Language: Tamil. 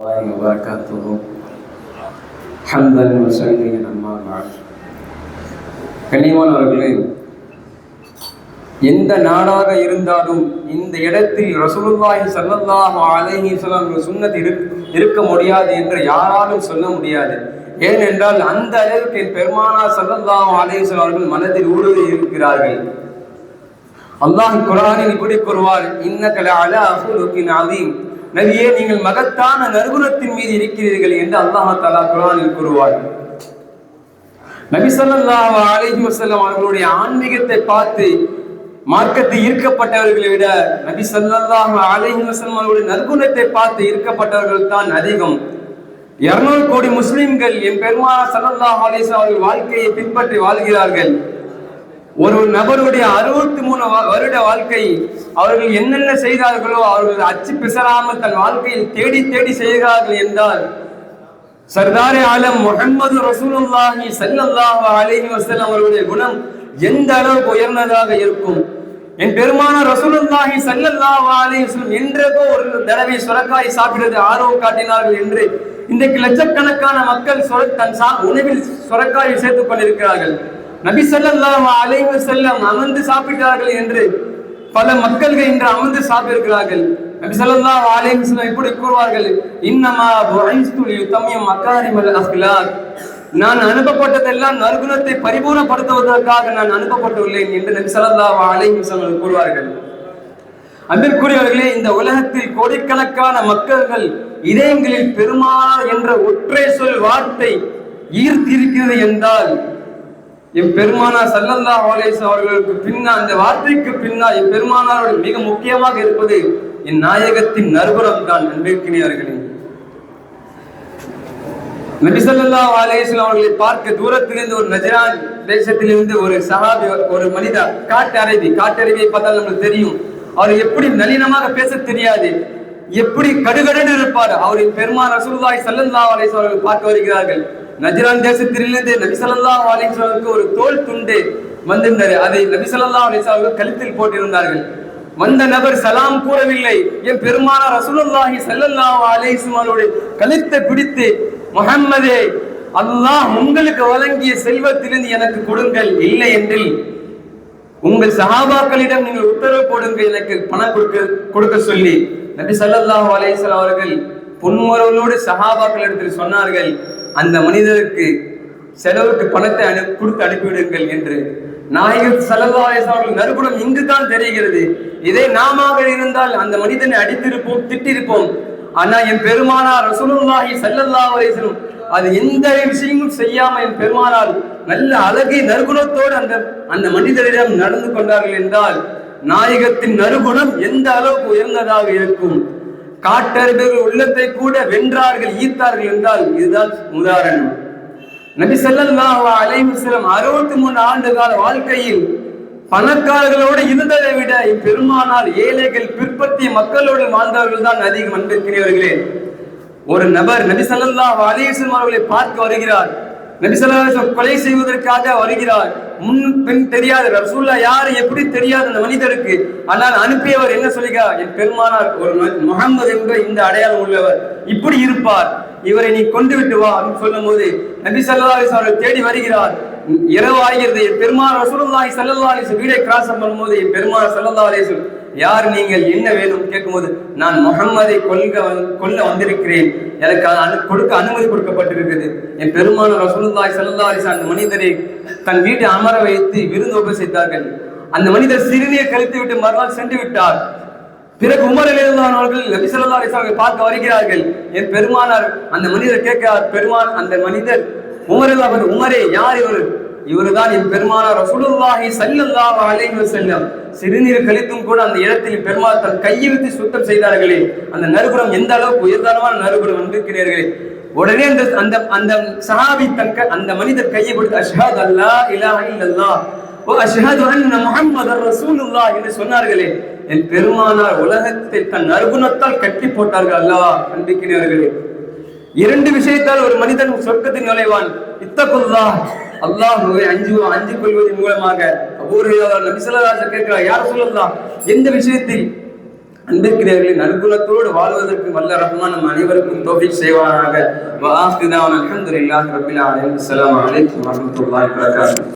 الله وبركاته حمدا وسلم أما بعد கண்ணியமானவர்களே எந்த நாடாக இருந்தாலும் இந்த இடத்தில் ரசூலுல்லாஹி ஸல்லல்லாஹு அலைஹி வஸல்லம் சுன்னத் இரு இருக்க முடியாது என்று யாராலும் சொல்ல முடியாது ஏனென்றால் அந்த அளவுக்கு என் பெருமானா ஸல்லல்லாஹு அலைஹி வஸல்லம் அவர்கள் மனதில் ஊடுருவி இருக்கிறார்கள் அல்லாஹ் குரானில் இப்படி கூறுவார் இன்னக அலா ஹுலுகின் அதீம் நபியே நீங்கள் மகத்தான நறுகுணத்தின் மீது இருக்கிறீர்கள் என்று அல்லாஹ் தஆலா குரானில் கூறுவார் நபி அலிஹி வசல்லம் அவர்களுடைய ஆன்மீகத்தை பார்த்து மார்க்கத்தை ஈர்க்கப்பட்டவர்களை விட நபி சல்லாஹ் அலிஹி வசல்லம் அவர்களுடைய நற்குணத்தை பார்த்து ஈர்க்கப்பட்டவர்கள் தான் அதிகம். இருநூறு கோடி முஸ்லிம்கள் என் பெருமாள் சல்லாஹ் அலிஸ் அவர்கள் வாழ்க்கையை பின்பற்றி வாழ்கிறார்கள். ஒரு நபருடைய அறுபத்தி மூணு வருட வாழ்க்கை அவர்கள் என்னென்ன செய்தார்களோ அவர்கள் அச்சு பிசராமல் தன் வாழ்க்கையில் தேடி தேடி செய்கிறார்கள் என்றால் சர்தாரே ஆலம் முகமது ரசூலுல்லாஹி சல்லல்லாஹு அலைஹி வஸல்லம் அவருடைய குணம் எந்த அளவுக்கு உயர்ந்ததாக இருக்கும்? என் பெருமான ரசூலுல்லாஹி சல்லல்லாஹு அலைஹி வஸல்லம் என்றதோ ஒரு தடவை சுரக்காய் சாப்பிடுறது ஆர்வம் காட்டினார்கள் என்று இன்றைக்கு லட்சக்கணக்கான மக்கள் சுர தன் சா உணவில் சுரக்காயை சேர்த்துக் கொண்டிருக்கிறார்கள். நபி ஸல்லல்லாஹு அலைவ செல்லம் அமர்ந்து சாப்பிட்டார்கள் என்று பல மக்கள்கள் இன்று அமர்ந்து சாப்பிட்டிருக்கிறார்கள். நபி ஸல்லல்லாஹு அலைவ செல்லம் இப்படி கூறுவார்கள் இன்னமா புஇஸ்து லியுத்தம்மிய மகாரிமல் நான் அனுப்பப்பட்டதெல்லாம் நறுகுணத்தை பரிபூர்ணப்படுத்துவதற்காக நான் அனுப்பப்பட்டுள்ளேன் என்று நபி ஸல்லல்லாஹு அலைவ செல்லம் கூறுவார்கள். அன்பிற்குரியவர்களே இந்த உலகத்தில் கோடிக்கணக்கான மக்கள்கள் இதயங்களில் பெருமாள் என்ற ஒற்றை சொல் வார்த்தை ஈர்த்திருக்கிறது என்றால் என் பெருமானா சல்லல்லாஹு அவர்களுக்கு பின்னா அந்த வார்த்தைக்கு பின்னா என் மிக முக்கியமாக இருப்பது என் நாயகத்தின் நறுபுறம் தான் அன்பிற்கினியர்களே நபிசல்லா ஸல்லல்லாஹு அவர்களை பார்க்க தூரத்திலிருந்து ஒரு நஜரான் தேசத்திலிருந்து ஒரு சஹாபி ஒரு மனிதர் காட்டு அரபி காட்டு அரபியை பார்த்தால் நம்மளுக்கு தெரியும். அவர் எப்படி நளினமாக பேச தெரியாது எப்படி கடுகடுன்னு இருப்பார். அவரின் பெருமான் ரசூலுல்லாஹி ஸல்லல்லாஹு அலைஹி அவர்கள் பார்க்க வருகிறார்கள். நஜரான் தேசத்திலிருந்து நபிசல்லா ஸல்லல்லாஹு ஒரு தோல் துண்டு வந்திருந்தது. அதை நபிசல்லா ஸல்லல்லாஹு கழுத்தில் போட்டிருந்தார்கள். வந்த நபர் சலாம் கூறவில்லை. என் பெருமான ரசூலுல்லாஹி சல்லல்லா அலைஹி கழுத்தை பிடித்து முகம்மதே அல்லாஹ் உங்களுக்கு வழங்கிய செல்வத்திலிருந்து எனக்கு கொடுங்கள். இல்லை என்றில் உங்கள் சஹாபாக்களிடம் நீங்கள் உத்தரவு போடுங்க எனக்கு பணம் கொடுக்க கொடுக்க சொல்லி. நபி ஸல்லல்லாஹு அலேசல் வஸல்லம் அவர்கள் பொன்முறவனோடு சஹாபாக்களிடத்தில் சொன்னார்கள் அந்த மனிதருக்கு செலவுக்கு பணத்தை அனு கொடுத்து அனுப்பிவிடுங்கள் என்று. நாயகர் ஸல்லல்லாஹு நறுகுணம் இங்கு அவர்கள் இங்குதான் தெரிகிறது. இதே நாம இருந்தால் அந்த மனிதனை அடித்திருப்போம் திட்டிருப்போம். ஆனா என் பெருமானார் ரசூலுல்லாஹி ஸல்லல்லாஹு அலைஹி அது எந்த விஷயமும் செய்யாம என் பெருமானார் நல்ல அழகை நறுகுணத்தோடு அந்த அந்த மனிதரிடம் நடந்து கொண்டார்கள் என்றால் நாயகத்தின் நறுகுணம் எந்த அளவுக்கு உயர்ந்ததாக இருக்கும்? காட்டறிபவர்கள் உள்ளத்தை கூட வென்றார்கள் ஈர்த்தார்கள் என்றால் இதுதான் உதாரணம். நபி ஸல்லல்லாஹு அலைஹி வஸல்லம் 63 ஆண்டு கால வாழ்க்கையில் பணக்காரர்களோடு இருந்ததை விட இப்பெருமானால் ஏழைகள் பிற்பத்திய மக்களோடு வாழ்ந்தவர்கள் தான் அதிகம் அன்பிருக்கிறவர்களே ஒரு நபர் நபி ஸல்லல்லாஹு அலைஹி அவர்களை பார்க்க வருகிறார். நபி கொலை செய்வதற்காக வருகிறார். முன் பின் தெரியாது. ரசூல்லா யாரு எப்படி தெரியாது அந்த மனிதருக்கு? ஆனால் அனுப்பியவர் என்ன சொல்லுகிறார் என் பெருமானார் ஒரு முகமது முகம்மது என்ற இந்த அடையாளம் உள்ளவர். இப்படி இருப்பார். இவரை நீ கொண்டு விட்டு வா அப்படின்னு சொல்லும் போது நபி சல்லா அவர்கள் தேடி வருகிறார். இரவு ஆகிறது. என் பெருமாள் ரசூலுல்லாஹி சல்லா அலைஹி வீடை கிராஸ் பண்ணும்போது என் பெருமாள் சல்லா அலைஹி யார் நீங்கள் என்ன வேணும் கேட்கும்போது நான் முகம்மதை கொல்க கொல்ல வந்திருக்கிறேன். எனக்கு அது அனு- கொடுக்க அனுமதி கொடுக்கப்பட்டிருக்கிறது. என் பெருமான ரசூலுல்லாஹி ஸல்லல்லாஹு அந்த மனிதரை தன் வீட்டை அமர வைத்து விருந்து உபசரித்தார்கள் அந்த மனிதர் சிறுநீர் கழித்து விட்டு மறுநாள் சென்று விட்டார். பிறகு உமர் எழுதான் அவர்கள் நபி சொல்லா அலிஸ்லாமை பார்க்க வருகிறார்கள். என் பெருமானார் அந்த மனிதர் கேட்கிறார் பெருமான் அந்த மனிதர் உமர் அவர் உமரே யார் இவர்? இவருதான் என் பெருமானார் ரசூலுல்லாஹி ஸல்லல்லாஹு அலைஹி வஸல்லம். சிறுநீர் கழித்தும் கூட அந்த இடத்தில் பெருமாள் தன் கையை வைத்து சுத்தம் செய்தார்களே. அந்த நறுகுணம் எந்த அளவுக்கு உயர்தரமான நறுகுணம் வந்திருக்கிறீர்களே? உடனே அந்த அந்த அந்த சஹாபி தன் அந்த மனிதர் கையை கொடுத்து அஷ்ஹாத் அல்லா இலாஹ இல்லல்லா ஓ அஷ்ஹது அன்ன முஹம்மதர் ரசூலுல்லாஹ் என்று சொன்னார்களே. என் பெருமானார் உலகத்தை தன் நறுகுணத்தால் கட்டி போட்டார்கள் அல்லாஹ் அன்பிக்கிறவர்களே இரண்டு விஷயத்தால் ஒரு மனிதன் சொர்க்கத்தில் நுழைவான். இத்தகுல்லா அல்லாஹ் அஞ்சு அஞ்சு கொள்வதன் மூலமாக ஒவ்வொரு நபிசல்லாச கேட்கிறார் யார் சொல்லலாம்? எந்த விஷயத்தில் அன்பிற்கிறவர்களை நற்குணத்தோடு வாழ்வதற்கு வல்ல ரஹ்மான் நம் அனைவருக்கும் தோஃபிக் செய்வானாக? வாஹிதான அலமதுல்லாஹ் ரப்பில் ஆலமீன். அஸ்ஸலாமு அலைக்கும் வரஹ்மத்துல்லாஹி வபரகாத்துஹு.